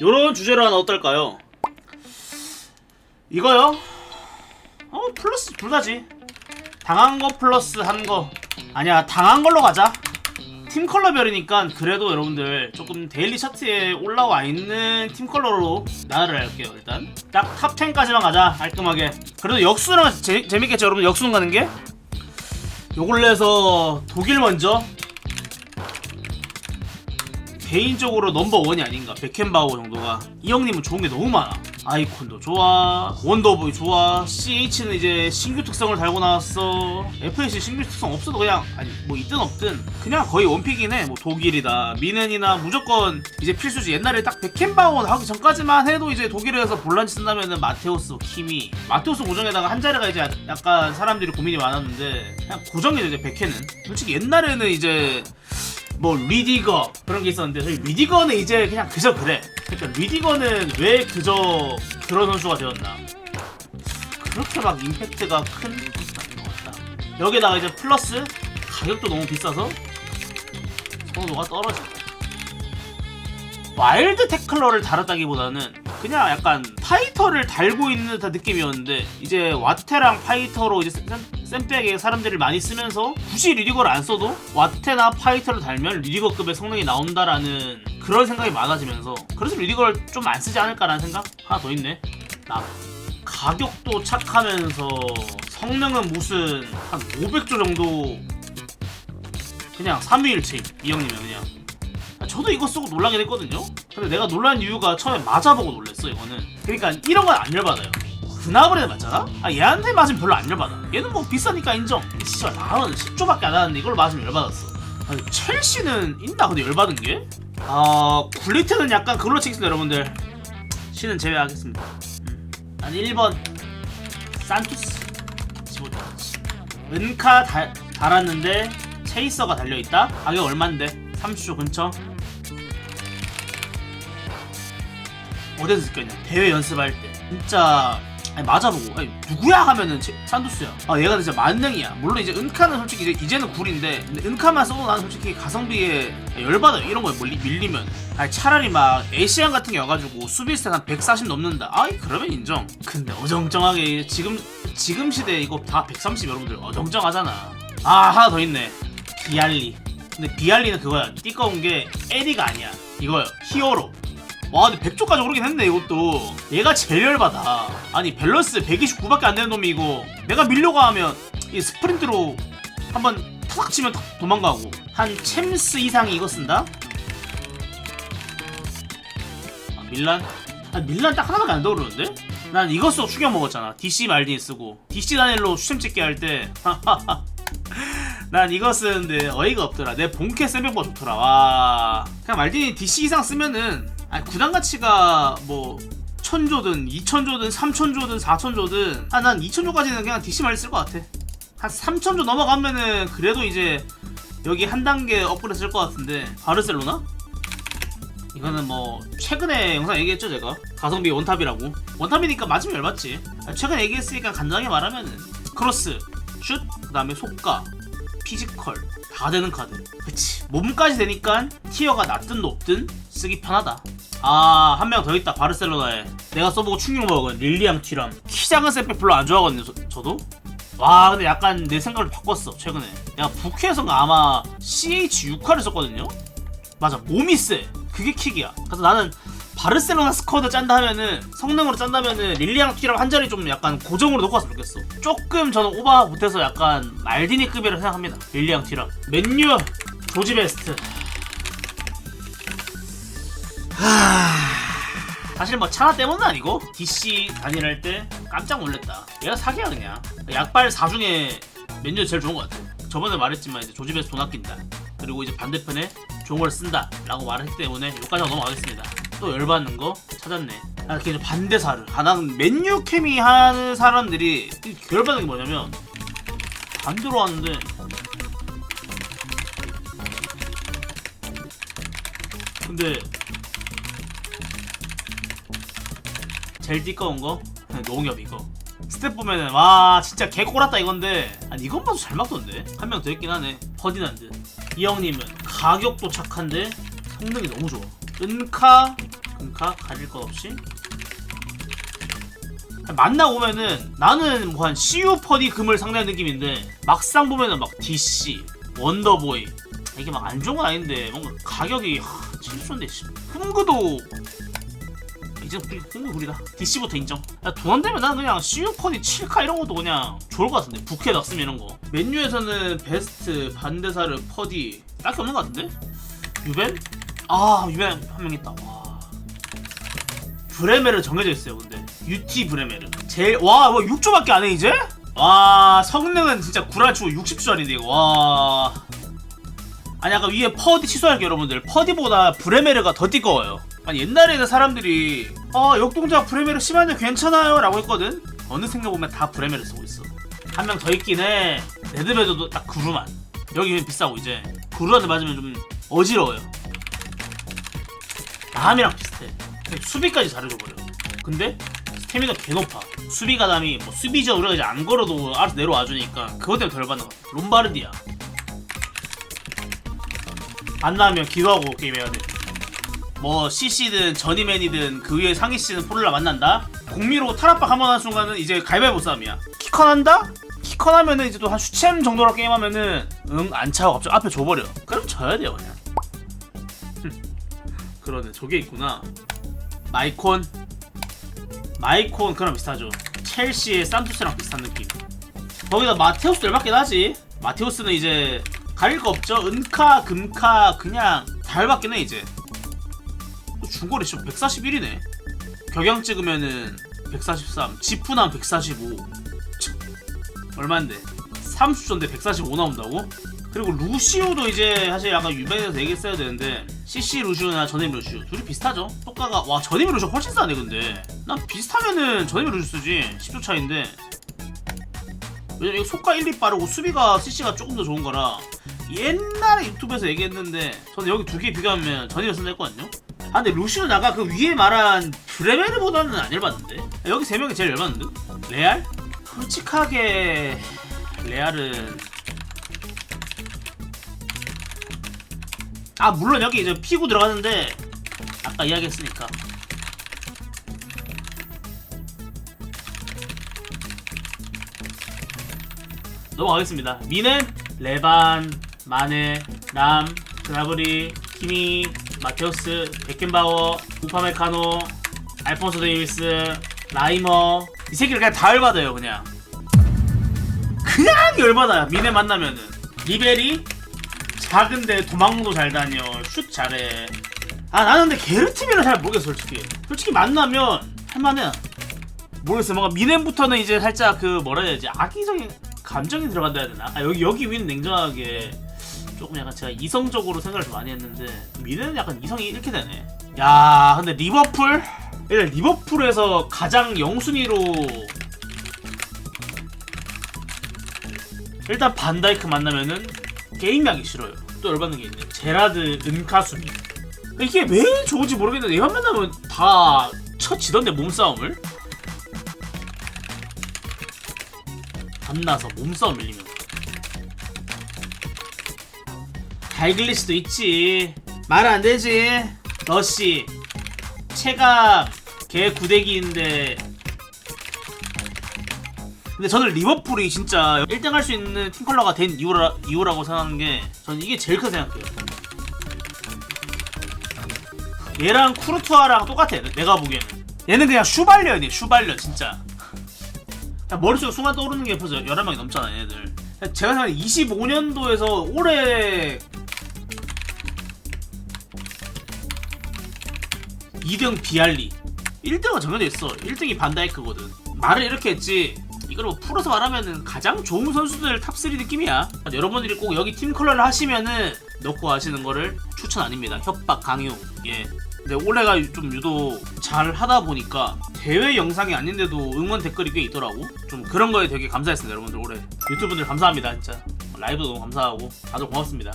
요런 주제로 하나 어떨까요? 이거요? 어 플러스 둘 다지. 당한 거 플러스 한 거. 아니야 당한 걸로 가자. 팀 컬러별이니까 그래도 여러분들 조금 데일리 차트에 올라와 있는 팀 컬러로 나를 할게요 일단. 딱 탑 10까지만 가자 깔끔하게. 그래도 역수는 재, 재밌겠죠 여러분? 역수는 가는 게? 요걸 내서 독일 먼저 개인적으로 넘버원이 아닌가. 베켄바우 정도가. 이 형님은 좋은 게 너무 많아. 아이콘도 좋아. 원더보이 좋아. CH는 이제 신규 특성을 달고 나왔어. FS 신규 특성 없어도 그냥 아니 뭐 있든 없든 그냥 거의 원픽이네. 뭐 독일이다. 미넨이나 무조건 이제 필수지. 옛날에 딱 베켄바우 하기 전까지만 해도 이제 독일에서 볼란치 쓴다면은 마테우스 키미. 마테우스 고정에다가 한 자리가 이제 약간 사람들이 고민이 많았는데 그냥 고정이죠 이제 베켄은. 솔직히 옛날에는 이제 뭐 리디거 그런 게 있었는데 저희 리디거는 이제 그냥 그저 그래. 그러니까 리디거는 왜 그저 그런 선수가 되었나. 그렇게 막 임팩트가 큰 선수가 아닌 것 같다. 여기다가 이제 플러스 가격도 너무 비싸서 선호도가 떨어진다. 와일드 태클러를 달았다기보다는 그냥 약간 파이터를 달고 있는 듯한 느낌이었는데 이제 와테랑 파이터로 이제 샘- 샘백에 사람들을 많이 쓰면서 굳이 리디거를 안 써도 와테나 파이터를 달면 리디거급의 성능이 나온다라는 그런 생각이 많아지면서 그래서 리디거를 좀 안 쓰지 않을까라는 생각 하나 더 있네. 나 가격도 착하면서 성능은 무슨 한 500조 정도 그냥 3위일체 이 형님은 그냥. 아, 저도 이거 쓰고 놀라긴 했거든요. 근데 내가 놀란 이유가 처음에 맞아보고 놀랬어 이거는. 그러니까 이런 건 안 열받아요. 그나브레 맞잖아? 아 얘한테 맞으면 별로 안 열받아. 얘는 뭐 비싸니까 인정. 진짜 만원 10조밖에 안 하는데 이걸로 맞으면 열받았어. 아니 첼시는 있나 근데 열받은 게? 아 굴리트는 약간 그걸로 치겠습니다 여러분들. 시는 제외하겠습니다. 음. 난 1번 산투스 15점. 은카 달, 달았는데 체이서가 달려있다? 가격 얼만데? 30초 근처? 어디서 느꼈냐? 대회 연습할 때. 진짜 아니 맞아보고. 아니 누구야? 하면은 제- 산두스야. 아 얘가 진짜 만능이야. 물론 이제 은카는 솔직히 이제 이제는 굴인데 은카만 써도 나는 솔직히 가성비에 열받아요. 이런 거에 밀리, 밀리면. 아니 차라리 막 에시안 같은 게 와가지고 수비 스탯 한140 넘는다. 아이 그러면 인정. 근데 어정쩡하게 지금 지금 시대에 이거 다 130 여러분들 어정쩡하잖아. 아 하나 더 있네. 비알리. 근데 비알리는 그거야. 띠꺼운 게 에리가 아니야. 이거요. 히어로 와 근데 100조까지 오르긴 했네 이것도 얘가 제일 열받아 아니 밸런스 129밖에 안 되는 놈이 이거 내가 밀려가 하면 이 스프린트로 한번 타삭 치면 탁 도망가고 한 챔스 이상이 이거 쓴다? 아 밀란? 아 밀란 딱 하나밖에 안 떠오르는데? 난 이거 쓰고 추격 먹었잖아 DC 말딘 쓰고 DC 다닐로 추첨 찍게 할때 난 이거 쓰는데 어이가 없더라. 내 본캐 쌤백보다 좋더라. 와. 그냥 말딘이 DC 이상 쓰면은 아니 구단 가치가 뭐 천조든 이천조든 삼천조든 사천조든 아난 이천조까지는 그냥 DC 말쓸것 같아. 한 삼천조 넘어가면은 그래도 이제 여기 한 단계 업그레이드 쓸 것 같은데. 바르셀로나? 이거는 뭐 최근에 영상 얘기했죠 제가? 가성비 원탑이라고. 원탑이니까 맞으면 열받지. 아, 최근에 얘기했으니까 간단하게 말하면은 크로스 슛 그다음에 속가 피지컬 다 되는 카드. 그치. 몸까지 되니까 티어가 낮든 높든 쓰기 편하다 아 한 명 더 있다 바르셀로나에. 내가 써보고 충격 먹은 릴리앙 티람. 키 작은 셋백 별로 안 좋아하거든요 저, 저도. 와 근데 약간 내 생각을 바꿨어 최근에. 내가 부캐에서가 아마 CH6화를 썼거든요? 맞아 몸이 세 그게 킥이야. 그래서 나는 바르셀로나 스쿼드 짠다 하면은 성능으로 짠다면은 릴리앙 티랑 한 자리 좀 약간 고정으로 놓고 왔으면 좋겠어. 조금 저는 오버 못해서 약간 말디니급이라고 생각합니다 릴리앙 티랑 맨유 조지 베스트. 하... 사실 뭐 차나 때문은 아니고 DC 단일할 때 깜짝 놀랐다. 얘가 사기야 그냥. 약발 4 중에 맨유 제일 좋은 것 같아. 저번에 말했지만 이제 베스트 돈 아낀다. 그리고 이제 반대편에 좋은 걸 쓴다. 라고 말했기 때문에 여기까지 넘어가겠습니다. 또 열받는 거 찾았네. 아, 이렇게 반대사를. 아, 난 맨유 케미 하는 사람들이 이 열받는 게 뭐냐면 반대로 하는데 근데 제일 띠꺼운 거? 농협 이거. 스텝 보면은 와 진짜 개 꼬랐다 이건데. 아니 이건 봐도 잘 막던데? 한 명 더 있긴 하네. 퍼디난드. 이 형님은 가격도 착한데 성능이 너무 좋아. 은카 금카 가릴 것 없이. 만나보면은 나는 뭐 한 CU 퍼디 금을 상대하는 느낌인데 막상 보면은 막 DC 원더보이. 이게 막 안 좋은 건 아닌데 뭔가 가격이 하, 칠수인데 흠그도 이제 흠그 구리다 DC부터 인정. 돈안 되면 나는 그냥 퍼디 7카 이런 것도 그냥 좋을 것 같은데. 부캐 낚으면 이런 거. 맨유에서는 베스트 반대사르 퍼디. 딱히 없는 것 같은데? 유벤? 아 유벤 한 명 있다. 와. 브레메르 정해져 있어요 근데. UT 브레메르. 제일 와뭐 6조밖에 안 해 이제? 와 성능은 진짜 구라치고 60조짜리인데 이거. 와. 아니 아까 위에 퍼디 취소할게요 여러분들. 퍼디보다 브레메르가 더 띠꺼워요. 아니 옛날에는 사람들이 아 역동작 브레메르 심한데 괜찮아요 라고 했거든. 어느 생각 보면 다 브레메르 쓰고 있어. 한 명 더 있긴 해. 레드베드도 딱 구루만. 여기 비싸고 이제 구루한테 맞으면 좀 어지러워요. 남이랑 비슷해. 수비까지 잘해줘버려. 근데 스태미가 개 높아. 수비 가담이 뭐 수비죠. 우리가 이제 안 걸어도 알아서 내려와 주니까 그것 때문에 덜 받는 것 같아. 롬바르디야 안 나오면 기도하고 게임해야 돼 뭐 CC든 저니맨이든 그 위에 상위 씨는 포를라 만난다? 공미로 탈압박 한번 하는 순간은 이제 가위바위보 싸움이야. 키컨 한다? 키컨 하면은 이제 또 한 슈챔 정도로 게임하면은 응안 차고 갑자기 앞에 줘버려. 그럼 져야 돼요 그냥. 그러네. 저게 있구나. 마이콘. 마이콘 그랑 비슷하죠. 첼시의 산투스랑 비슷한 느낌. 거기다 마테우스 열받긴 하지? 마테우스는 이제 가릴 거 없죠? 은카 금카 그냥 다 열받긴 해 이제. 또 중거리 지금 141이네. 격양 찍으면은 143 지푸남 145 참, 얼만데? 30조인데 145 나온다고? 그리고 루시오도 이제 사실 아까 유벤에서 얘기했어야 되는데 CC 루시오나 전임 루시오 둘이 비슷하죠? 효과가 와 전임 루시오 훨씬 싸네 근데. 난 비슷하면은 전임 루시오 쓰지. 10조 차인데. 왜냐면 이거 속가 1, 2 빠르고 수비가 CC가 조금 더 좋은 거라 옛날에 유튜브에서 얘기했는데 저는 여기 두 개 비교하면 전임을 쓴다 했거든요 아 근데 루시오는 아까 그 위에 말한 브레메르보다는 안 열받는데? 여기 세 명이 제일 열받는데? 레알? 솔직하게 레알은 아 물론 여기 이제 피고 들어가는데 아까 이야기했으니까. 넘어가겠습니다. 미는 레반 마네 람 그나브리 키미 마테우스 베켄바워 우파메카노 알폰소 데이비스 라이머. 이 새끼를 그냥 다 열받아요 그냥. 그냥 열받아요 미네 만나면은. 리베리 작은데 도망도 잘 다녀 슛 잘해. 아 나는 근데 게르팀이라 잘 모르겠어 솔직히. 솔직히 만나면 할만해. 모르겠어 뭔가 미넨부터는 이제 살짝 그 뭐라 해야 되지? 악의적인 감정이 들어간다 해야 되나? 아 여기 여기 위는 냉정하게 조금 약간 제가 이성적으로 생각을 좀 많이 했는데 미넨은 약간 이성이 이렇게 되네 야 근데 리버풀 일단 리버풀에서 가장 영순위로 일단 반다이크 만나면은 게임하기 싫어요. 또 열받는 게 있네. 제라드 은카수미. 이게 왜 좋은지 모르겠는데 얘만 만나면 다 쳐지던데 몸싸움을. 밤나서 몸싸움 밀리면. 달글리시도 있지. 말 안 되지. 너씨 체감 개 구대기인데 근데 저는 리버풀이 진짜 1등 할 수 있는 팀 컬러가 된 이유라, 이유라고 생각하는 게 저는 이게 제일 크다 생각해요. 얘랑 쿠르투아랑 똑같아. 내가 보기에는. 얘는 그냥 슈발려야 슈발려 진짜. 그냥 머릿속에 순간 떠오르는 게 벌써 11명이 넘잖아 얘들. 제가 생각해 25년도에서 올해 2등 비알리. 1등은 정해져 있어. 1등이 반다이크거든. 말을 이렇게 했지. 이걸 뭐 풀어서 말하면은 가장 좋은 선수들 탑3 느낌이야. 여러분들이 꼭 여기 팀 컬러를 하시면은 넣고 하시는 거를 추천 아닙니다. 협박 강요. 예. 근데 올해가 좀 유독 잘 하다 보니까 대회 영상이 아닌데도 응원 댓글이 꽤 있더라고. 좀 그런 거에 되게 감사했습니다 여러분들 올해. 유튜브들 감사합니다 진짜. 라이브도 너무 감사하고 다들 고맙습니다